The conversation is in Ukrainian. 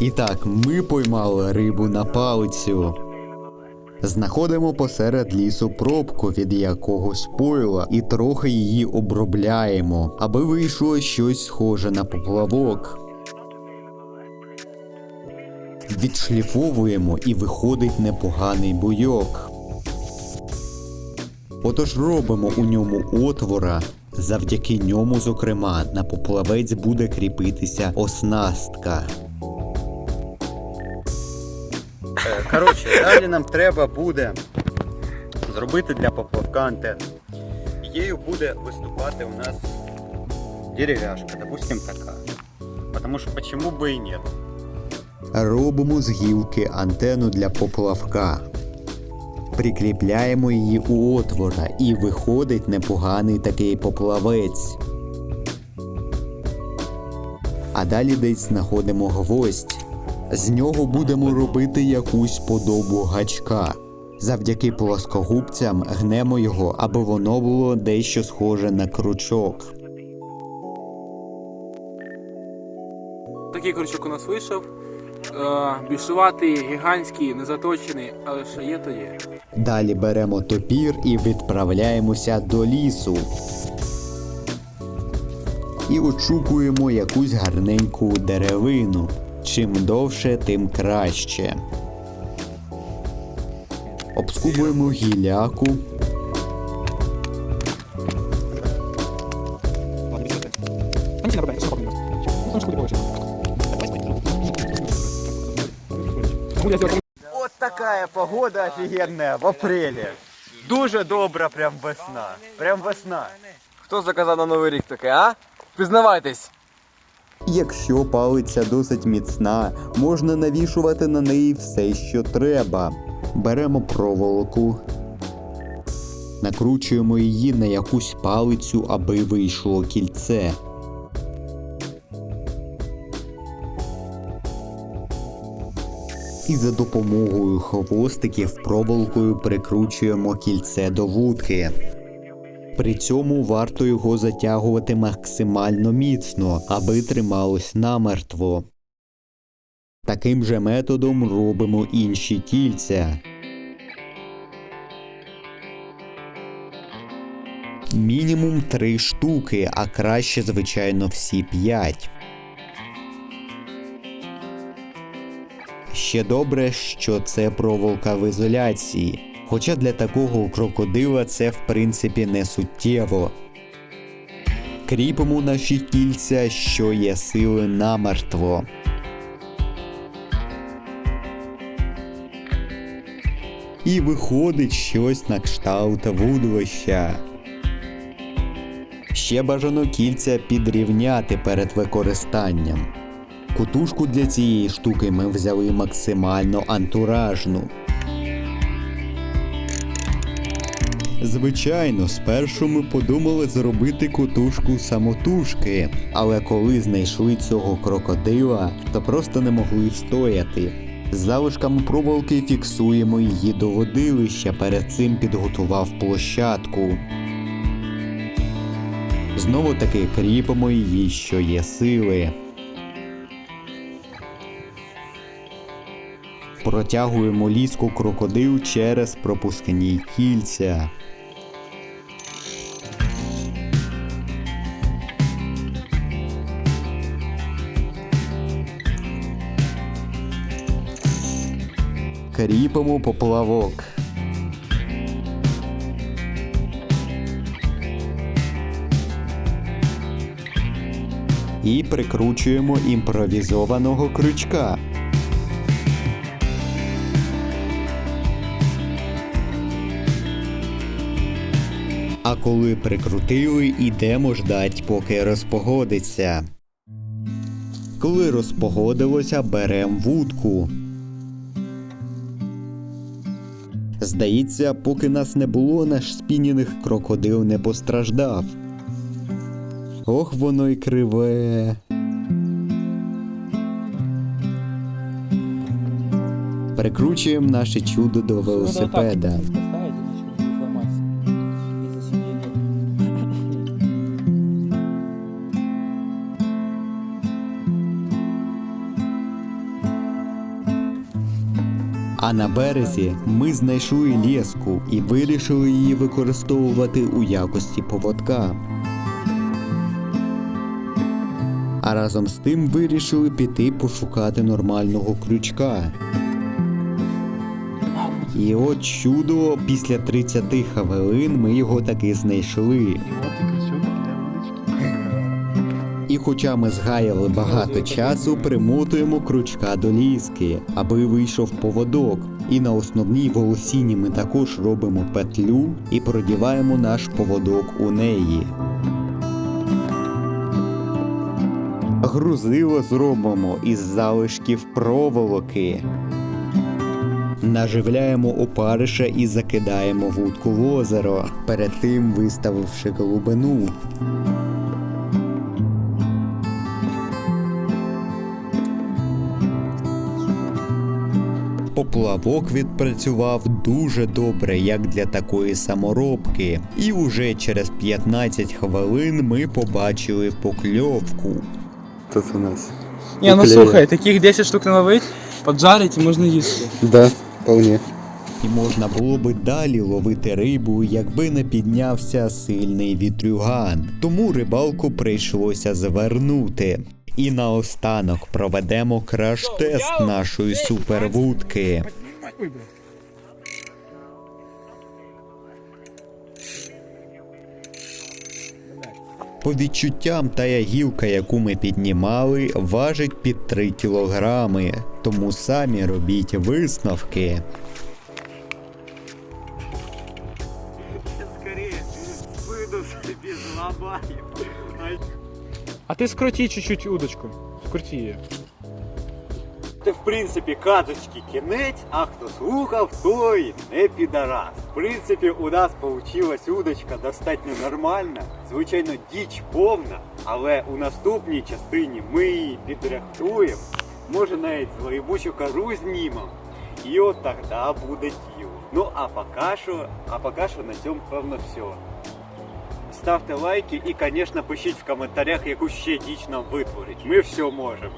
І так, ми поймали рибу на палицю. Знаходимо посеред лісу пробку від якогось пойла і трохи її обробляємо, аби вийшло щось схоже на поплавок. Відшліфовуємо і виходить непоганий буйок. Отож робимо у ньому отвора. Завдяки ньому, зокрема, на поплавець буде кріпитися оснастка. Коротше, далі нам треба буде зробити для поплавка антенну. Її буде виступати у нас деревяшка, допустим, така. Потому що почему бы і нет. Робимо з гілки антенну для поплавка. Прикріпляємо її у отвора і виходить непоганий такий поплавець. А далі десь знаходимо гвоздь. З нього будемо робити якусь подобу гачка. Завдяки плоскогубцям гнемо його, аби воно було дещо схоже на крючок. Такий крючок у нас вийшов. Е, більшуватий, гігантський, незаточений, але що є, то є. Далі беремо топір і відправляємося до лісу. І очікуємо якусь гарненьку деревину. Чим довше, тим краще. Обскубуємо гіляку. От така погода офігенна в апрелі. Дуже добра прям весна. Прям весна. Хто заказав на новий рік таке, а? Пізнавайтесь. Якщо палиця досить міцна, можна навішувати на неї все, що треба. Беремо проволоку, накручуємо її на якусь палицю, аби вийшло кільце. І за допомогою хвостиків проволокою прикручуємо кільце до вудки. При цьому варто його затягувати максимально міцно, аби трималось намертво. Таким же методом робимо інші кільця. Мінімум три штуки, а краще, звичайно, всі п'ять. Ще добре, що це проволока в ізоляції. Хоча для такого крокодила це в принципі не суттєво. Кріпимо наші кільця, що є сили намертво. І виходить щось на кшталт вудлища. Ще бажано кільця підрівняти перед використанням. Кутушку для цієї штуки ми взяли максимально антуражну. Звичайно, спершу ми подумали зробити кутушку самотужки, але коли знайшли цього крокодила, то просто не могли встояти. З залишками проволоки фіксуємо її до водилища, перед цим підготував площадку. Знову таки кріпимо її, що є сили. Протягуємо ліску крокодил через пропускні кільця. Кріпимо поплавок. І прикручуємо імпровізованого крючка. А коли прикрутили, ідемо ждать, поки розпогодиться. Коли розпогодилося, берем вудку. Здається, поки нас не було, наш спінінг крокодил не постраждав. Ох, воно й криве. Прикручуємо наше чудо до велосипеда. А на березі ми знайшли лєску і вирішили її використовувати у якості поводка. А разом з тим вирішили піти пошукати нормального крючка. І от чудо, після 30 хвилин ми його таки знайшли. Хоча ми згаяли багато часу, примотуємо крючка до ліски, аби вийшов поводок. І на основній волосіні ми також робимо петлю і продіваємо наш поводок у неї. Грузило зробимо із залишків проволоки. Наживляємо опариша і закидаємо вудку в озеро, перед тим виставивши глибину. Поплавок відпрацював дуже добре, як для такої саморобки, і уже через 15 хвилин ми побачили покльовку. Тут у нас. Ні, ну слухай, таких 10 штук наловить, поджарить і можна їсти. Да, вполне. І можна було би далі ловити рибу, якби не піднявся сильний вітрюган. Тому рибалку прийшлося звернути. І наостанок проведемо краш-тест нашої супервудки. По відчуттям та гілка, яку ми піднімали, важить під 3 кілограми, тому самі робіть висновки. А ти скруті чуть-чуть удочку. Скруті її. Це, в принципі, казочки кінець, а хто слухав, той не підарас. В принципі, у нас получилась удочка достатньо нормальна, звичайно, діч повна, але у наступній частині ми її підрихтуємо, може навіть злоєбучу кору знімемо. І от тоді буде діло. Ну а поки що, а поки що на цьому певно все. Ставте лайки і, звісно, пишіть в коментарях, яку ще дійсно витворить. Ми все можемо.